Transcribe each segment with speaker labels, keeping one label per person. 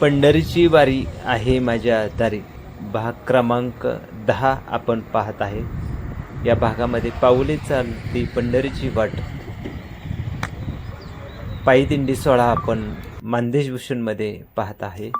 Speaker 1: पंढरीची वारी आहे माझ्या दारी. भाग क्रमांक दहा आपण पाहत आहे. या भागामध्ये पाऊले चालती पंढरीची वाट. पायी दिंडी सोहळा आपण मानदेश भूषणमध्ये पाहत आहे.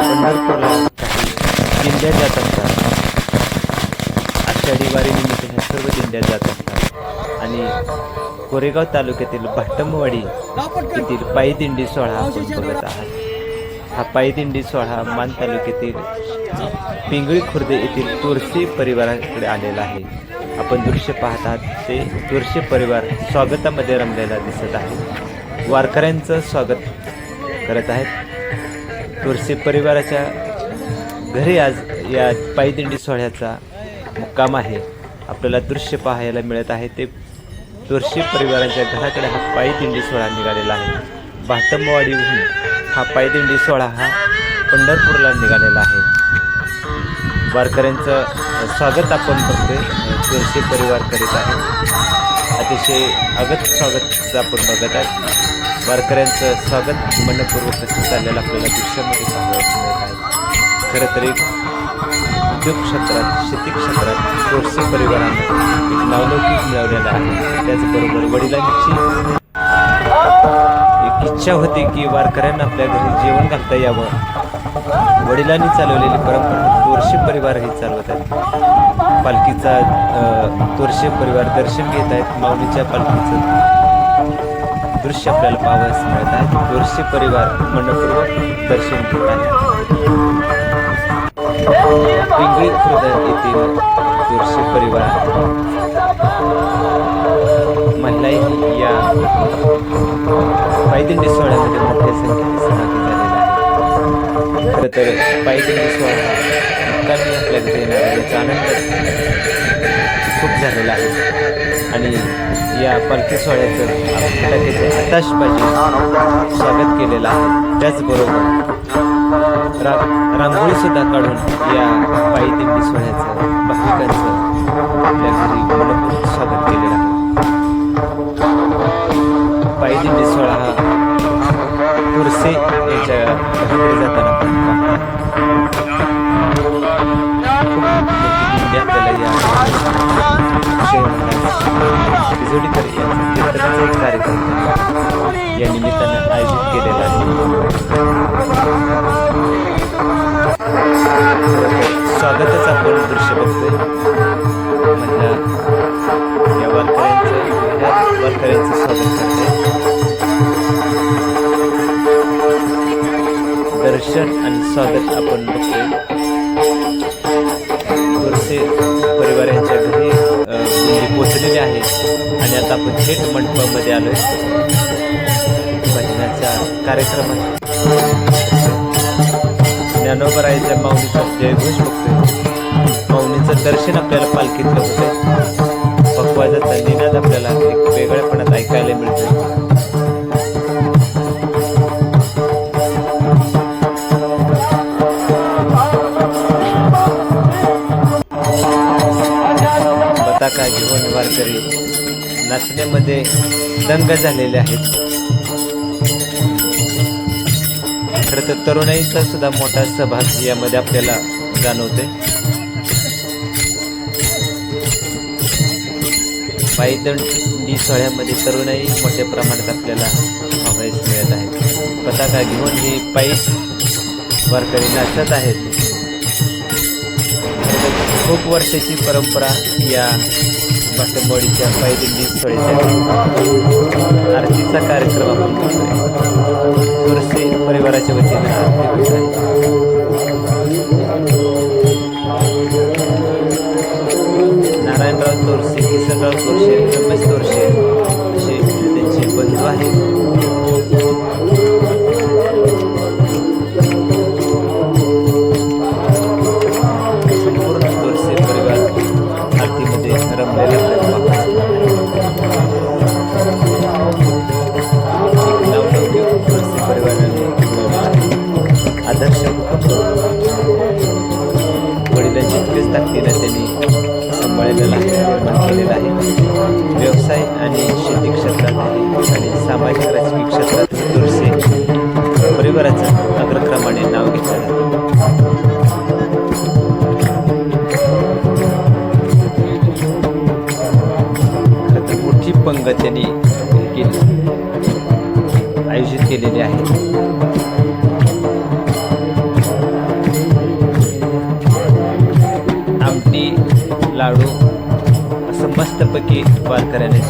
Speaker 1: पंढरपूरला दिंड्या जात असतात. आषाढी वारीनिमित्त ह्या सर्व दिंड्या जात असतात. आणि कोरेगाव तालुक्यातील भाटमवाडी येथील पायदिंडी सोहळा आपण बघत आहात हा पायदिंडी सोहळा मान तालुक्यातील पिंगळी खुर्द येथील तुळशी परिवाराकडे आलेला आहे. आपण दृश्य पाहत आहात ते तुळशी परिवार स्वागतामध्ये रमलेला दिसत आहे. वारकऱ्यांचं स्वागत करत आहेत. तुळशी परिवाराच्या घरी आज या पायदिंडी सोहळ्याचा मुक्काम आहे. आपल्याला दृश्य पाहायला मिळत आहे. ते तुळशी परिवाराच्या घराकडे हा पायी दिंडी सोहळा निघालेला आहे. भाटमवाडीहून हा पायी दिंडी सोहळा हा पंढरपूरला निघालेला आहे. वारकऱ्यांचं स्वागत आपण बघतोय तुळशी परिवार करीत आहे. अतिशय अगत स्वागत आपण बघत आहे वारकऱ्यांचं स्वागत मनपूर्वक कसं चाललेलं आपल्याला दृश्यामध्ये पाहावयास मिळत आहे. खरं तरी उद्योग क्षेत्रात शेती क्षेत्रात तुळशी परिवारानं एक नावलौकिक मिळवलेला आहे. त्याचबरोबर वडिलांची एक इच्छा होती की वारकऱ्यांना आपल्या घरी जेवण घालता यावं. वडिलांनी चालवलेली परंपरा तोरशे परिवारही चालवत आहेत. पालखीचा तोरशे परिवार दर्शन घेत आहेत. माऊलीच्या पालखीचं दृश्य आपल्याला पाहावयास मिळत आहे. तोरशे परिवार मनपूर्वक दर्शन घेत आहे पिंगळी खुर्द येथील तोरशे परिवार महिलाही या पायदिंडी सोहळ्यामध्ये मोठ्या संख्येने सहभागी खरं तर पायदिंडी सोहळा मुक्कामी येणार याचा आनंद खूप झालेला आहे. आणि या पालखी सोहळ्याचं फटाक्याचे आताशबाजी स्वागत केलेलं आहे त्याचबरोबर रा रांगोळी सुद्धा काढून या पायी दिंडी सोहळ्याचं भाविकांचं आपल्या घरी मनपूर्वक स्वागत केलेलं आहे पायी दिंडी सोहळा हा तुरसे यांच्या घराकडे जाताना पण पाहतो. आपल्याला या बिजोडीकर कीर्तनाचा एक कार्यक्रम या निमित्तानं आयोजित केलेला आहे. स्वागतच आपण दृश्य बघतोय. महिला या वारकऱ्यांचं या वारकऱ्यांचं स्वागत करते दर्शन आणि स्वागत आपण आलोय भजनाच्या कार्यक्रमात ज्ञानोबरायच्या माऊलीचा जयघोष बघतोय माऊलीचं दर्शन आपल्याला पालखीतलं होतंय. पक्वाजाचा निनाद आपल्याला एक वेगळ्यापणात ऐकायला मिळतोय. पताका जीवन वारकरी. नाचण्यामध्ये दंग झालेले आहेत. खरं तर तरुणाईचा सुद्धा मोठा सहभाग यामध्ये आपल्याला जाणवते पायदंडी सोहळ्यामध्ये तरुणाई मोठ्या प्रमाणात आपल्याला पाहावयास मिळत आहे पताका घेऊन ही पायी वारकरी नाचत आहेत. खूप वर्षाची परंपरा या पाटंबवाडीच्या पायदिंडी सोहळ्याच्या आरतीचा कार्यक्रम आपण करतोय. पुरसे परिवाराच्या वतीने आरती होत आहे नारायणराव तोरसे किसनराव तोरसे रमेश तोरसे असे त्यांचे बंधू आहेत. व्यवसाय आणि शेती क्षेत्रात आणि सामाजिक राजकीय क्षेत्रात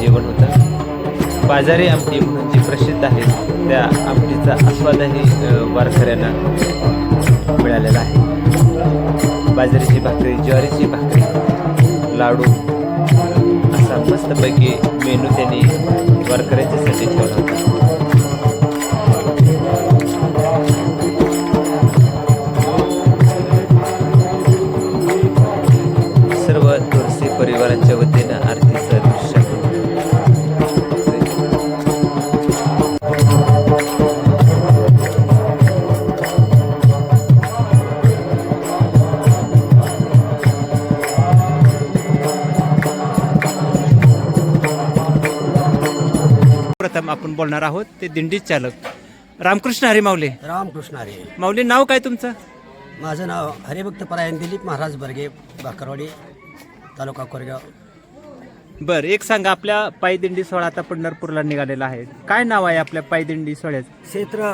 Speaker 1: जेवण होतं. बाजारी आमटी म्हणून जी प्रसिद्ध आहे त्या आमटीचा आस्वादही वारकऱ्यांना मिळालेला आहे. बाजरीची भाकरी ज्वारीची भाकरी लाडू असा मस्तपैकी मेनू त्यांनी वारकऱ्यांच्यासाठी ठेवला होता. प्रथम आपण बोलणार आहोत ते दिंडीत चालक. रामकृष्ण हरी माऊली.
Speaker 2: रामकृष्ण हरी.
Speaker 1: माऊली नाव काय तुमचं?
Speaker 2: माझं नाव हरिभक्त परायण दिलीप महाराज बर्गे बाकरवाडी तालुका कोरेगाव.
Speaker 1: बर एक सांगा आपल्या पायदिंडी सोहळा आता पंढरपूरला निघालेला आहे. काय नाव आहे आपल्या पायदिंडी सोहळ्याचं?
Speaker 2: क्षेत्र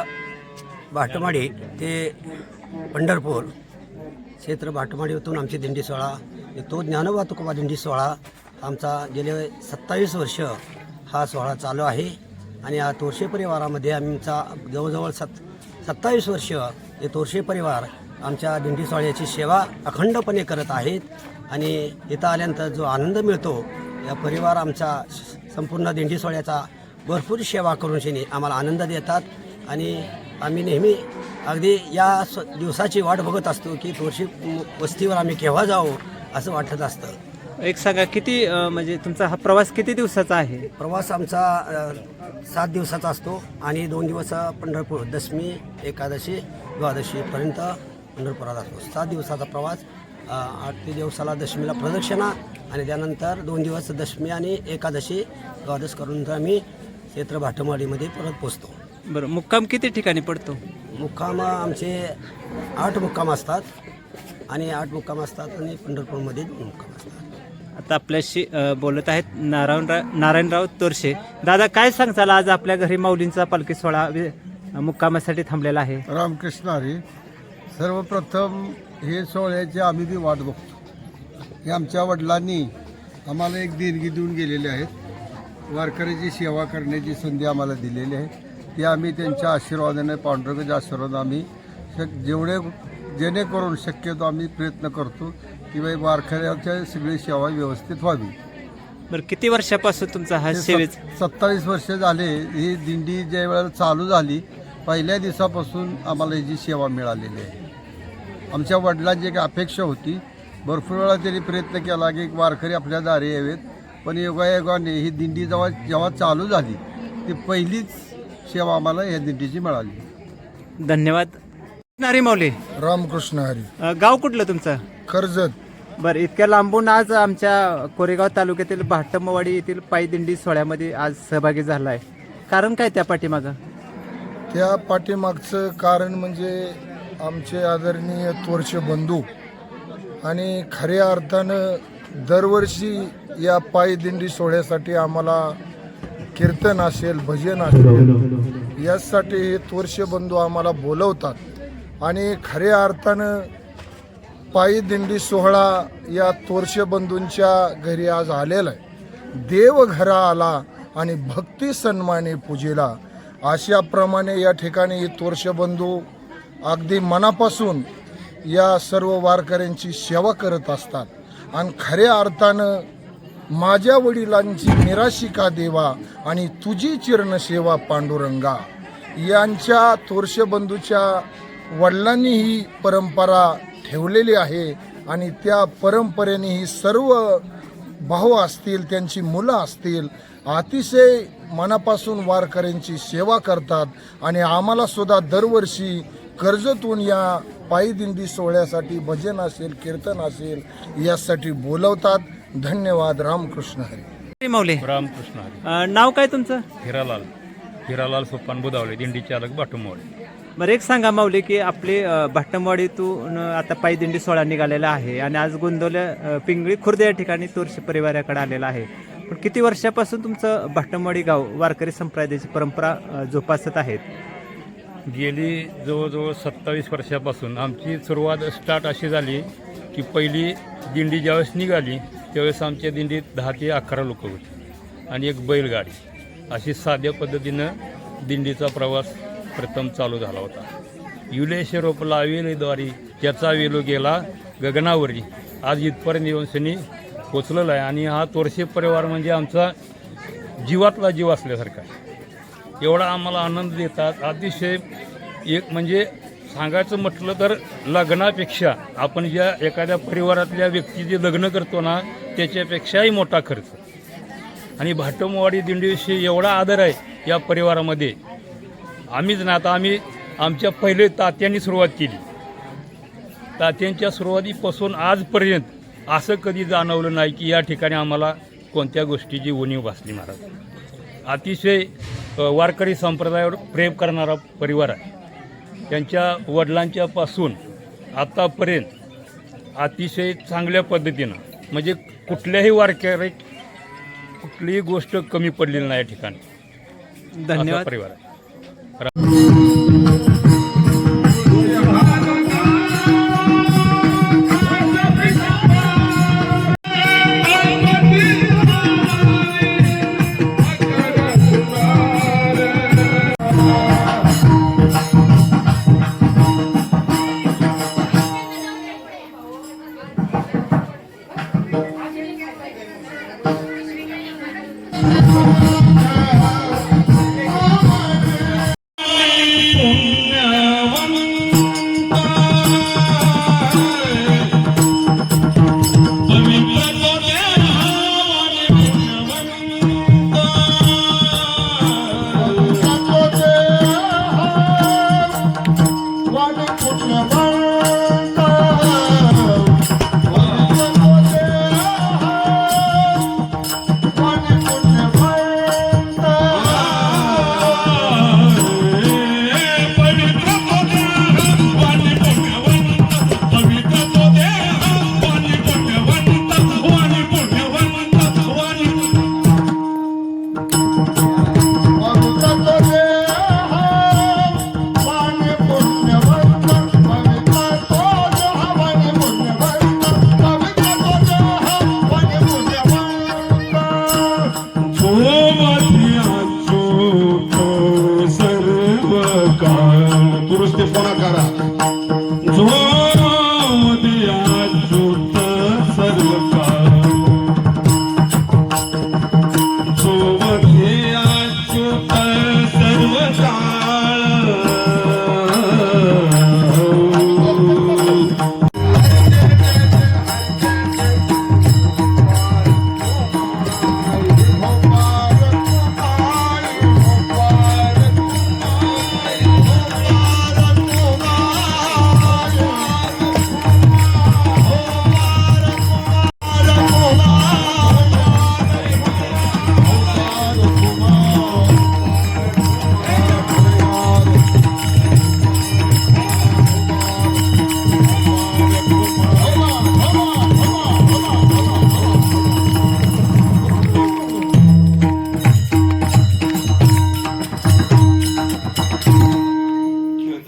Speaker 2: भाटमाडी ते पंढरपूर. क्षेत्र भाटमाडीतून आमची दिंडी सोहळा तो ज्ञानोबा तुकोबा दिंडी सोहळा आमचा गेले सत्तावीस वर्ष हा सोहळा चालू आहे. आणि या तोरशे परिवारामध्ये आमचा जवळजवळ सत् सत्तावीस वर्ष हे तोरशे परिवार आमच्या दिंडी सोहळ्याची सेवा अखंडपणे करत आहेत. आणि इथं आल्यानंतर जो आनंद मिळतो या परिवार आमचा संपूर्ण दिंडी सोहळ्याचा भरपूर सेवा करून शनी आम्हाला आनंद देतात. आणि आम्ही नेहमी अगदी या स दिवसाची वाट बघत असतो की तोरशी वस्तीवर आम्ही केव्हा जाऊ असं वाटत असतं.
Speaker 1: एक सांगा किती अं, म्हणजे तुमचा हा प्रवास किती दिवसाचा आहे?
Speaker 2: प्रवास आमचा अ, सात दिवसाचा असतो आणि दोन दिवस पंढरपूर दशमी एकादशी द्वादशीपर्यंत पंढरपुरात असतो. सात दिवसाचा प्रवास अ, आठ ते दिवसाला दशमीला प्रदक्षिणा आणि त्यानंतर दोन दिवस दशमी आणि एकादशी द्वादश करून नंतर आम्ही क्षेत्र भाटमाडीमध्ये परत पोचतो.
Speaker 1: बरं मुक्काम किती ठिकाणी पडतो?
Speaker 2: मुक्काम आमचे आठ मुक्काम असतात आणि आठ मुक्काम असतात आणि पंढरपूरमध्ये दोन मुक्काम असतात.
Speaker 1: आता आपल्याशी बोलत आहेत नारायणराव नारायणराव तोरशे. दादा काय सांगताल आज आपल्या घरी माऊलींचा पालखी सोहळा वि- मुक्कामासाठी थांबलेला आहे?
Speaker 3: रामकृष्ण हरी सर्वप्रथम हे सोहळ्याची आम्ही बी वाट बघतो. हे आमच्या वडिलांनी आम्हाला एक देणगी देऊन गेलेले आहेत. वारकऱ्याची सेवा करण्याची संधी आम्हाला दिलेली आहे. ती आम्ही त्यांच्या आशीर्वादाने पांडुरंगाच्या आशीर्वाद आम्ही शक जेवढे जेणेकरून शक्यतो आम्ही प्रयत्न करतो की बाई वारकऱ्याच्या सगळी सेवा व्यवस्थित व्हावी.
Speaker 1: बरं किती वर्षापासून तुमचा हा
Speaker 3: हे
Speaker 1: सेवेच
Speaker 3: सत- सत्तावीस वर्ष झाले ही दिंडी ज्या वेळेला चालू झाली पहिल्या दिवसापासून आम्हाला याची सेवा मिळालेली आहे. आमच्या वडिलांची एक अपेक्षा होती भरपूर वेळा त्यांनी प्रयत्न केला की वारकरी आपल्या दारी यावेत पण योगायोगाने ही दिंडी जेव्हा जेव्हा चालू झाली ती पहिलीच सेवा आम्हाला या दिंडीची मिळाली.
Speaker 1: धन्यवाद. नारी माऊली.
Speaker 3: रामकृष्ण हरी.
Speaker 1: अ, गाव कुठलं तुमचं?
Speaker 3: कर्जत.
Speaker 1: बरं इतक्या लांबून आज आमच्या कोरेगाव तालुक्यातील भाटमवाडी येथील पायदिंडी सोहळ्यामध्ये आज सहभागी झाला आहे कारण काय त्या पाठीमागं?
Speaker 4: त्या पाठीमागचं कारण म्हणजे आमचे आदरणीय त्वरचे बंधू आणि खऱ्या अर्थानं दरवर्षी या पायदिंडी सोहळ्यासाठी आम्हाला कीर्तन असेल भजन असेल यासाठी हे त्वरचे बंधू आम्हाला बोलवतात. आणि खऱ्या अर्थानं पायी दिंडी सोहळा या तोरशे बंधूंच्या घरी आज आलेला आहे. देव घरा आला आणि भक्ती सन्माने पूजेला. अशाप्रमाणे या ठिकाणी हे तोरशे बंधू अगदी मनापासून या सर्व वारकऱ्यांची सेवा करत असतात. आणि खऱ्या अर्थानं माझ्या वडिलांची निराशिका देवा आणि तुझी चिरण सेवा पांडुरंगा. यांच्या तोरशे बंधूच्या वडिलांनी ही परंपरा ठेवलेली आहे आणि त्या परंपरेने ही सर्व भाऊ असतील त्यांची मुलं असतील अतिशय मनापासून वारकऱ्यांची सेवा करतात आणि आम्हाला सुद्धा दरवर्षी कर्जतून या पायी दिंडी सोहळ्यासाठी भजन असेल कीर्तन असेल यासाठी बोलवतात. धन्यवाद. रामकृष्ण हरी.
Speaker 1: माऊली.
Speaker 5: रामकृष्ण हरी.
Speaker 1: नाव काय तुमचं?
Speaker 5: हिरालाल. हिरालाल सोपान बुधावले दिंडी चालक बाटुमवाडे
Speaker 1: बरं एक सांगा माऊली की आपली भट्टमवाडीतून आता पायदिंडी सोहळा निघालेला आहे आणि आज गोंदवल्या पिंगळी खुर्द या ठिकाणी तुळशी परिवाराकडे आलेला आहे. पण किती वर्षापासून तुमचं भाट्टमवाडी गाव वारकरी संप्रदायाची परंपरा जोपासत आहेत?
Speaker 5: गेली जवळजवळ सत्तावीस वर्षापासून आमची सुरुवात स्टार्ट अशी झाली की पहिली दिंडी ज्यावेळेस निघाली त्यावेळेस आमच्या दिंडीत दहा ते अकरा लोक होते आणि एक बैलगाडी. अशी साध्या पद्धतीनं दिंडीचा प्रवास प्रथम चालू झाला होता. युलेश रोप लावेलद्वारी त्याचा वेलो गेला गगनावरी. आज इथपर्यंत येऊन शनी पोचलेला आहे आणि हा तोरशे परिवार म्हणजे आमचा जीवातला जीव असल्यासारखा एवढा आम्हाला आनंद देतात. अतिशय एक म्हणजे सांगायचं म्हटलं तर लग्नापेक्षा आपण ज्या एखाद्या परिवारातल्या व्यक्तीचे लग्न करतो ना त्याच्यापेक्षाही मोठा खर्च. आणि भाटमवाडी दिंडीविषयी एवढा आदर आहे या परिवारामध्ये. आम्हीच ना आता आम्ही आमच्या पहिले तात्यांनी सुरुवात केली. तात्यांच्या सुरुवातीपासून आजपर्यंत असं कधी जाणवलं नाही की या ठिकाणी आम्हाला कोणत्या गोष्टीची उणीव भासली महाराज. अतिशय वारकरी संप्रदायावर प्रेम करणारा परिवार आहे. त्यांच्या वडिलांच्या पासून आत्तापर्यंत अतिशय चांगल्या पद्धतीनं म्हणजे कुठल्याही वारकरी कुठलीही गोष्ट कमी पडलेली नाही या ठिकाणी.
Speaker 1: धन्यवाद.
Speaker 5: परिवार
Speaker 6: पुरुष ते फोना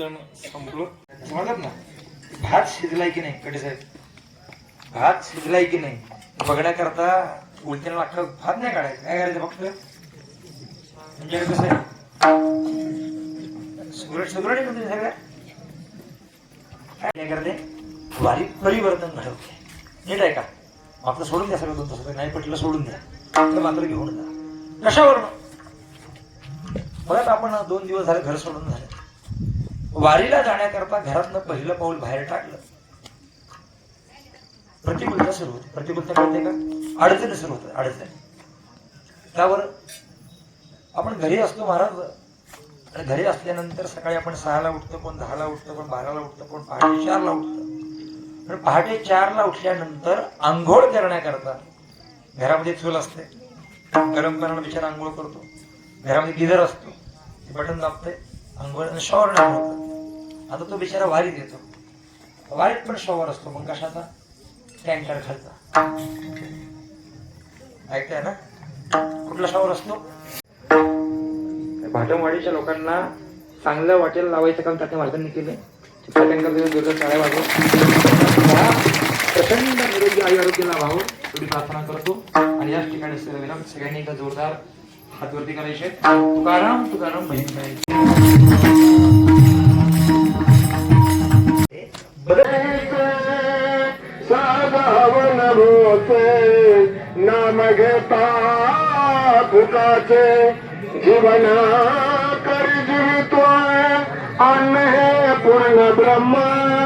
Speaker 7: कीर्तन संपलं. म्हणतात ना भात शिजलाय की नाही कडे साहेब? भात शिजलाय की नाही? बघण्याकरता उलट्याला अख्खा भात नाही काढायचं. काय करायचं फक्त? म्हणजे कसं आहे? सुगरट सुगरट आहे सगळ्या काय करते? वारी परिवर्तन घडवते. नीट आहे का मात्र सोडून द्या सगळं तुमचं नाही पटलं सोडून द्या. तर मात्र घेऊन जा. कशावर परत आपण दोन दिवस झाले घर सोडून झाले. वारीला जाण्याकरता घरातनं पहिलं पाऊल बाहेर टाकलं. प्रतिकूलता सुरू होते. प्रतिकूलता कळते का? अडचणी सुरू होतात अडचणी. त्यावर आपण घरी असतो महाराज. आणि घरी असल्यानंतर सकाळी आपण सहाला उठतो कोण दहाला उठतो कोण बाराला उठतो कोण पहाटे चारला उठतं. पण पहाटे चारला उठल्यानंतर आंघोळ करण्याकरता घरामध्ये चूल असते. गरम पाण्याला बिचारा आंघोळ करतो. घरामध्ये गिझर असतो. बटन दाबते आंघोळ शॉवर होतं आता तो बिचारा वारीत येतो. वारीत पण शॉवर असतो मग कशाचा? टँकर खालचा. ऐकताय ना? कुठला शॉवर असतो? भाटमवाडीच्या लोकांना चांगलं वाटेल लावायचं काम तात्या महाराजांनी केले जोरदार प्रचंड निरोगी आई आरोग्याला लाभावं एवढी प्रार्थना करतो. आणि याच ठिकाणी सगळ्यांनी एकदा जोरदार हातवरती करायचे. तुकाराम तुकाराम बहीण
Speaker 8: होते नाम घेता फुकाचे जीवन करी जीवितो अन्न हे पूर्ण ब्रह्मा.